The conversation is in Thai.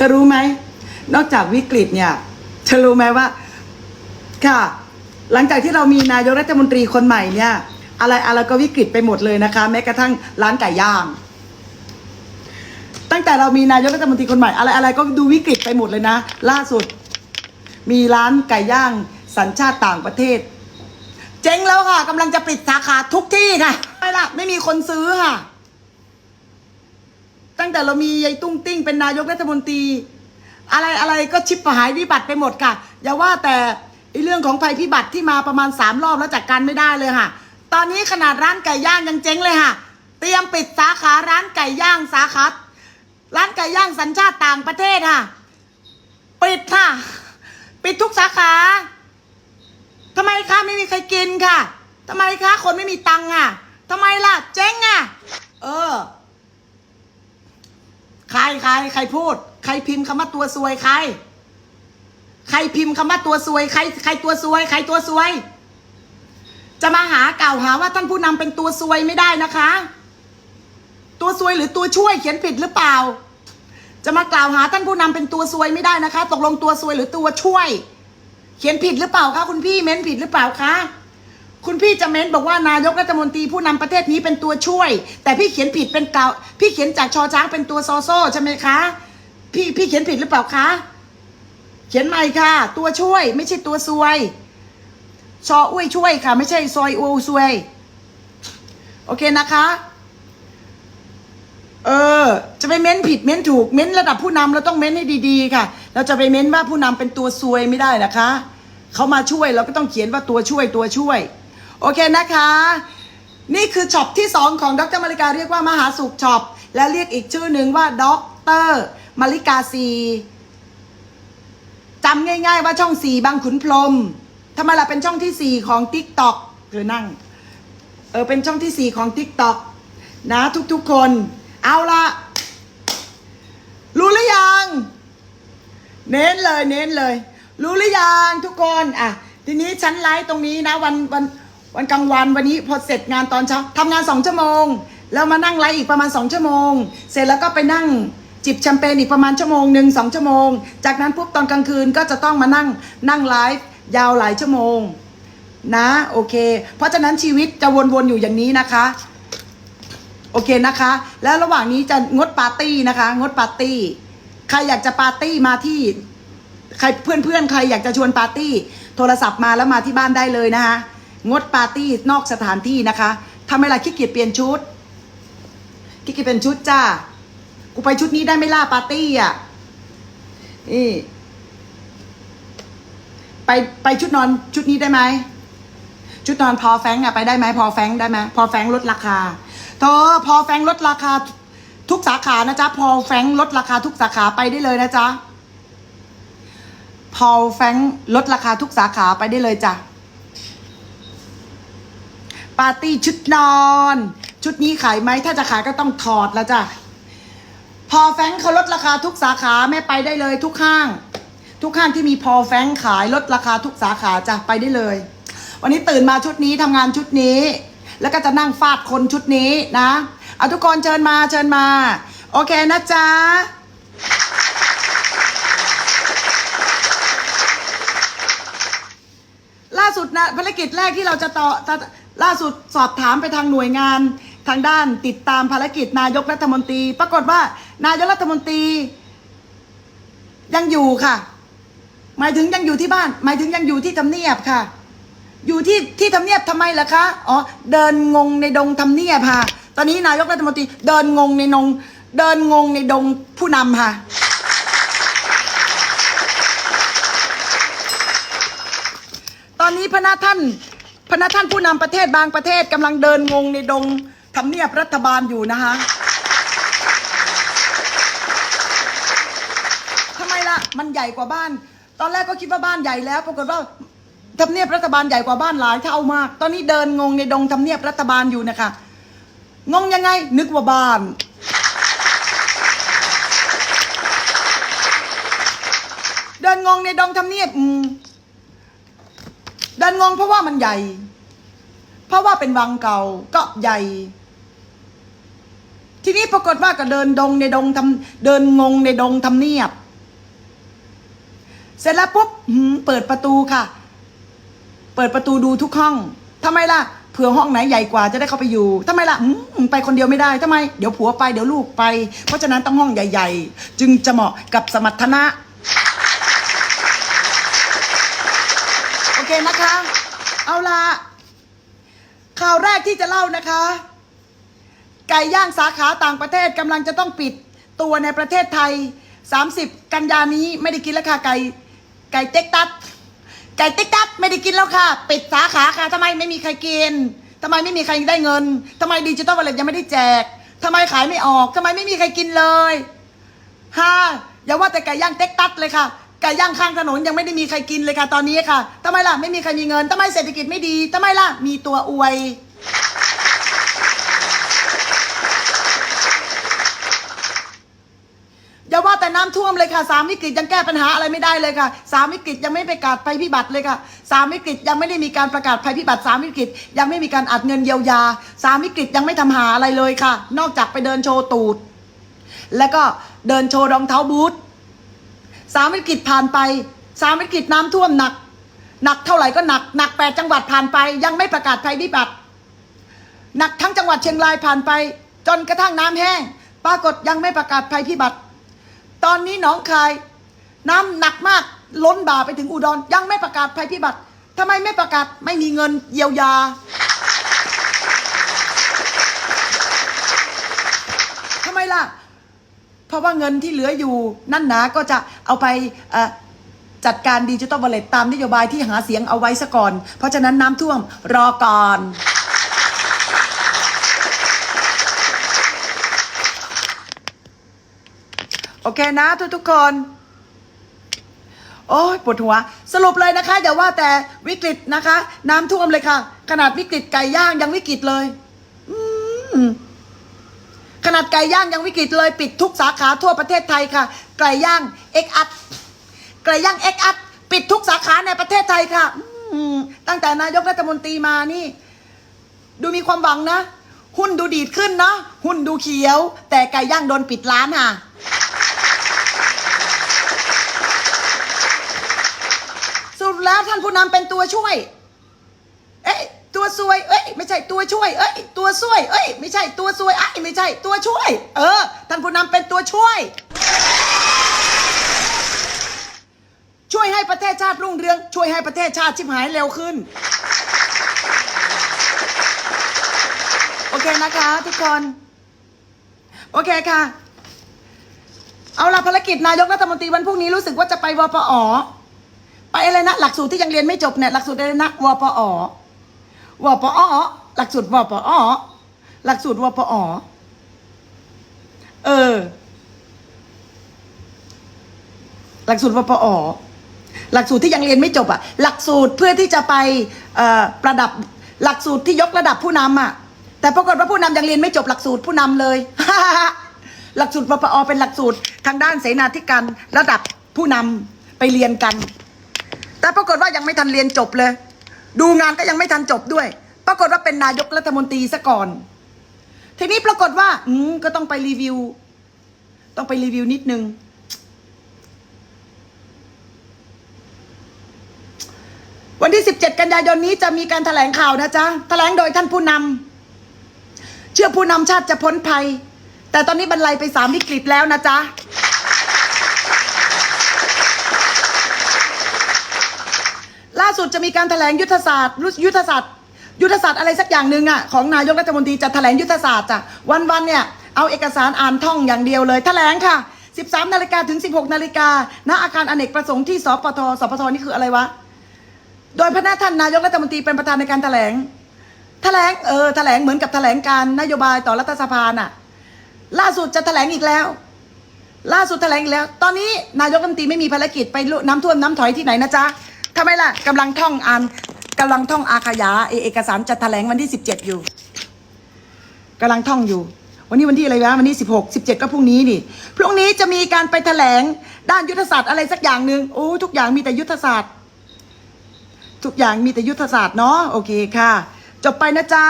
ธอรู้ไหม นอกจากวิกฤตเนี่ยเธอรู้ไหมว่า ค่ะ หลังจากที่เรามีนายกรัฐมนตรีคนใหม่เนี่ย อะไรอะไรก็วิกฤตไปหมดเลยนะคะ แม้กระทั่งร้านไก่ย่าง ตั้งแต่เรามีนายกรัฐมนตรีคนใหม่ อะไรอะไรก็ดูวิกฤตไปหมดเลยนะ ล่าสุด มีร้านไก่ย่างสัญชาติต่างประเทศ เจ๊งแล้วค่ะกำลังจะปิดสาขาทุกที่ค่ะไม่ละไม่มีคนซื้อค่ะ ตั้งแต่เรามียายตุ้งติ้งเป็นนายกรัฐมนตรี อะไรอะไรก็ชิบหายวิบัติไปหมดค่ะ อย่าว่าแต่ไอเรื่องของภัยพิบัติที่มาประมาณสามรอบแล้วจัดการไม่ได้เลยค่ะ ตอนนี้ขนาดร้านไก่ย่างยังเจ๊งเลยค่ะ เตรียมปิดสาขาร้านไก่ย่างสาขาร้านไก่ย่างสัญชาติต่างประเทศค่ะ ปิดค่ะ ปิดทุกสาขาทำไมคะไม่มีใครกินค่ะทำไมคะคนไม่มีตังค์อะทำไมล่ะ เจ๊งอะ เออ ใครใคร ใครพูด ใครพิมพ์คำว่าตัวซวยใคร ใครพิมพ์คำว่าตัวซวยใคร ใครตัวซวย ใครตัวซวย จะมาหากล่าวหาว่าท่านผู้นำเป็นตัวซวยไม่ได้นะคะ ตัวซวยหรือตัวช่วยเขียนผิดหรือเปล่า จะมากล่าวหาท่านผู้นำเป็นตัวซวยไม่ได้นะคะ ตกลงตัวซวยหรือตัวช่วย เขียนผิดหรือเปล่าคะคุณพี่เม้นผิดหรือเปล่าคะ คุณพี่จะเม้นบอกว่านายกรัฐมนตรีผู้นำประเทศนี้เป็นตัวช่วย แต่พี่เขียนผิดเป็นเก่าพี่เขียนจากชอช้างเป็นตัวซอโซ่ใช่ไหมคะ พี่พี่เขียนผิดหรือเปล่าคะ เขียนใหม่ค่ะ ตัวช่วย ไม่ใช่ตัวซวย ชออุ้ยช่วยค่ะ ไม่ใช่ซอยอูซวย โอเคนะคะ เออ จะไปเม้นผิดเม้นถูกเม้นระดับผู้นำเราต้องเม้นให้ดีๆ ค่ะ เราจะไปเม้นว่าผู้นำเป็นตัวซวยไม่ได้นะคะเขามาช่วยเราก็ต้องเขียนว่าตัวช่วยตัวช่วย โอเคนะคะ นี่คือช็อปที่สองของดรมาริกาเรียกว่ามหาสุขช็อปและเรียกอีกชื่อหนึ่งว่าด็อกเตอร์มาริกาซีจำง่าย ๆ ว่าช่องสี่บางขุนพรมทำไมล่ะเป็นช่องที่สี่ของทิกตอกเธอนั่งเออเป็นช่องที่สี่ของ t ิ k t o k นะทุกๆคน เอาละรู้หรือยัง เน้นเลยเน้นเลย รู้หรือยังทุกคนอะทีนี้ฉันไลฟ์ตรงนี้นะ วันวัน วันกลางวันวันนี้พอเสร็จงานตอนเช้าทำงานสองชั่วโมง แล้วมานั่งไลฟ์อีกประมาณสองชั่วโมง เสร็จแล้วก็ไปนั่งจิบแชมเปญอีกประมาณชั่วโมงหนึ่งสองชั่วโมง จากนั้นปุ๊บตอนกลางคืนก็จะต้องมานั่งนั่งไลฟ์ยาวหลายชั่วโมงนะโอเค เพราะฉะนั้นชีวิตจะวนๆอยู่อย่างนี้นะคะ โอเคนะคะ แล้วระหว่างนี้จะงดปาร์ตี้นะคะ งดปาร์ตี้ ใครอยากจะปาร์ตี้มาที่ใครเพื่อนๆใครอยากจะชวนปาร์ตี้ โทรศัพท์มาแล้วมาที่บ้านได้เลยนะคะ งดปาร์ตี้นอกสถานที่นะคะทำไมล่ะขี้เกียจเปลี่ยนชุดขี้เกียจเปลี่ยนชุดจ้ากูไปชุดนี้ได้ไหม่ล่าปาร์ตี้อะนี่ไปไปชุดนอนชุดนี้ได้ไหมชุดนอนพอแฟงอะไปได้ไหมพอแฟงได้ไหมพอแฟงลดราคาเธอพอแฟงลดราคาทุกสาขานะจ๊ะพอแฟงลดราคาทุกสาขาไปได้เลยนะจ๊ะพอแฟงลดราคาทุกสาขาไปได้เลยจ้ะ ปาร์ตี้ชุดนอน ชุดนี้ขายไหมถ้าจะขายก็ต้องถอดแล้วจ้ะพอแฟงเขาลดราคาทุกสาขาแม่ไปได้เลยทุกห้าง ทุกห้างที่มีพอแฟงขายลดราคาทุกสาขาจ้ะไปได้เลย วันนี้ตื่นมาชุดนี้ทำงานชุดนี้ แล้วก็จะนั่งฟาดคนชุดนี้นะเอาทุกคนเชิญมาเชิญมา โอเคนะจ๊ะล่าสุดนะภารกิจแรกที่เราจะต่อ ล่าสุดสอบถามไปทางหน่วยงานทางด้านติดตามภารกิจนายกรัฐมนตรี ปรากฏว่า นายกรัฐมนตรี ยังอยู่ค่ะ หมายถึงยังอยู่ที่บ้าน หมายถึงยังอยู่ที่ทำเนียบค่ะ อยู่ที่ที่ทำเนียบทำไมล่ะคะอ๋อเดินงงในดงทำเนียบค่ะ ตอนนี้นายกรัฐมนตรี เดินงงในนง เดินงงในดงผู้นำค่ะตอนนี้พระนท่าน พระท่านผู้นำประเทศบางประเทศกำลังเดินงงในดงทำเนียบรัฐบาลอยู่นะคะทำไมล่ะมันใหญ่กว่าบ้าน ตอนแรกก็คิดว่าบ้านใหญ่แล้ว ปรากฏว่าทำเนียบรัฐบาลใหญ่กว่าบ้านหลายเท่ามาก ตอนนี้เดินงงในดงทำเนียบรัฐบาลอยู่นะคะงงยังไง นึกว่าบ้าน เดินงงในดงทำเนียบ ดินงงเพราะว่ามันใหญ่ เพราะว่าเป็นวังเก่าก็ใหญ่ ทีนี้ปรากฏว่าก็เดินดงในดงทำเดินงงในดงทำเนียบ เสร็จแล้วปุ๊บเปิดประตูค่ะ เปิดประตูดูทุกห้องทำไมล่ะเผื่อห้องไหนใหญ่กว่าจะได้เข้าไปอยู่ทำไมล่ะหืมไปคนเดียวไม่ได้ทำไม เดี๋ยวผัวไปเดี๋ยวลูกไป เพราะฉะนั้นต้องห้องใหญ่ ๆ จึงจะเหมาะกับสมรรถนะ เคนะคะ เอาละข่าวแรกที่จะเล่านะคะ ไก่ย่างสาขาต่างประเทศกำลังจะต้องปิดตัวในประเทศไทย 30 กันยานี้ไม่ได้กินแล้วค่ะไก่ไก่เต็กตัสไก่เต็กตัสไม่ได้กินแล้วค่ะ ปิดสาขาค่ะทำไมไม่มีใครกินทำไมไม่มีใครได้เงินทำไมดิจิตอลวอลเล็ตยังไม่ได้แจกทำไมขายไม่ออกทำไมไม่มีใครกินเลยฮ่าอย่าว่าแต่ไก่ย่างเต็กตัสเลยค่ะ ไก่ย่างข้างถนนยังไม่ได้มีใครกินเลยค่ะตอนนี้ค่ะทำไมล่ะไม่มีใครมีเงินทำไมเศรษฐกิจไม่ดีทำไมล่ะมีตัวอวย อย่าว่าแต่น้ำท่วมเลยค่ะสามวิกฤตยังแก้ปัญหาอะไรไม่ได้เลยค่ะสามวิกฤตยังไม่ประกาศภัยพิบัติเลยค่ะสามวิกฤตยังไม่ได้มีการประกาศภัยพิบัติสามวิกฤตยังไม่มีการอัดเงินเยียวยาสามวิกฤตยังไม่ทำหาอะไรเลยค่ะ นอกจากไปเดินโชว์ตูด แล้วก็เดินโชว์รองเท้าบูท สามวิกฤตผ่านไปสามวิกฤตน้ำท่วมหนัก หนักเท่าไหร่ก็หนัก หนักแปดจังหวัดผ่านไป ยังไม่ประกาศภัยพิบัติ หนักทั้งจังหวัดเชียงรายผ่านไป จนกระทั่งน้ำแห้ง ปรากฏยังไม่ประกาศภัยพิบัติ ตอนนี้หนองคาย น้ำหนักมากล้นบ่าไปถึงอุดรยังไม่ประกาศภัยพิบัติทำไมไม่ประกาศไม่มีเงินเยียวยา ทำไมล่ะ เพราะว่าเงินที่เหลืออยู่นั่นหนาก็จะเอาไปจัดการดิจิตอลวอลเลตตามนโยบายที่หาเสียงเอาไว้ซะก่อน เพราะฉะนั้นน้ำท่วมรอก่อนโอเคนะทุกทุกๆคน โอ้ยปวดหัว สรุปเลยนะคะ อย่าว่าแต่วิกฤตนะคะ น้ำท่วมเลยค่ะ ขนาดวิกฤตไก่ย่างยังวิกฤตเลย อืม นาดไก่ย่างยังวิกฤตเลยปิดทุกสาขาทั่วประเทศไทยค่ะ ไก่ย่างเอ็กอัดไก่ย่างเอ็กอัดปิดทุกสาขาในประเทศไทยค่ะตั้งแต่นายกรัฐมนตรีมานี่ ดูมีความหวังนะ หุ้นดูดีดขึ้นนะหุ้นดูเขียว แต่ไก่ย่างโดนปิดร้านค่ะสรุปแล้วท่านผู้นำเป็นตัวช่วย ตัวซวย เอ้ย ไม่ใช่ตัวช่วย เอ้ย ตัวซวย เอ้ย ไม่ใช่ตัวซวยไอ้ยไม่ใช่ตัวช่วย เออ ท่านผู้นำเป็นตัวช่วย ช่วยให้ประเทศชาติรุ่งเรือง ช่วยให้ประเทศชาติชิบหายเร็วขึ้น โอเคนะคะทุกคน โอเคค่ะ เอาละภารกิจนายกรัฐมนตรีวันพรุ่งนี้รู้สึกว่าจะไปวปอ ไปอะไรนะ หลักสูตรที่ยังเรียนไม่จบเนี่ย หลักสูตรอะไรนะวปอ วปอหลักสูตรวปอหลักสูตรวปอเออ หลักสูตรวปอหลักสูตรที่ยังเรียนไม่จบอะหลักสูตรเพื่อที่จะไปเออประดับหลักสูตรที่ยกระดับผู้นำอะแต่ปรากฏว่าผู้นำยังเรียนไม่จบหลักสูตรผู้นำเลยหลักสูตรวปอเป็นหลักสูตรทางด้านเสนาธิการระดับผู้นำไปเรียนกัน แต่ปรากฏว่ายังไม่ทันเรียนจบเลย ดูงานก็ยังไม่ทันจบด้วย ปรากฏว่าเป็นนายกรัฐมนตรีซะก่อน ทีนี้ปรากฏว่า อืมก็ต้องไปรีวิว ต้องไปรีวิวนิดนึง วันที่ 17 กันยายนนี้จะมีการถแถลงข่าวนะจ๊ะแถลงโดยท่านผู้นำเชื่อผู้นำชาติจะพ้นภัย แต่ตอนนี้บรรลัยไปสามวิกฤตแล้วนะจ๊ะ ล่า สุดจะมีการแถลงยุทธศาสตร์ยุทธศาสตร์ ยุทธศาสตร์อะไรสักอย่างหนึ่งอะของนายกรัฐมนตรีจะแถลงยุทธศาสตร์จ้ะวันวันๆเนี่ยเอาเอกสารอ่านท่องอย่างเดียวเลยแถลงค่ะ 13 นาฬิกาถึง 16 นาฬิกาณอาคารอเนกประสงค์ที่สปทสปทนี่คืออะไรวะ โดยพระนาท่านนายกรัฐมนตรีเป็นประธานในการแถลง แถลงเออแถลงเหมือนกับแถลงการนโยบายต่อรัฐสภาน่ะ ล่าสุดจะแถลงอีกแล้ว ล่าสุดแถลงอีกแล้ว ตอนนี้นายกรัฐมนตรีไม่มีภารกิจไปลุน้ำท่วมน้ำถอยที่ไหนนะจ๊ะ ทำไมล่ะกำลังท่องอ่านกำลังท่องอาขยาเอเอกสารจะแถลงวันที่สิบเจ็ดอยู่กำลังท่องอยู่ วันนี้วันที่อะไรวะวันนี้สิบหกสิบเจ็ดก็พรุ่งนี้นี่พรุ่งนี้จะมีการไปแถลงด้านยุทธศาสตร์อะไรสักอย่างหนึ่งโอ้ทุกอย่างมีแต่ยุทธศาสตร์ ทุกอย่างมีแต่ยุทธศาสตร์เนาะโอเคค่ะ จบไปนะจ๊ะ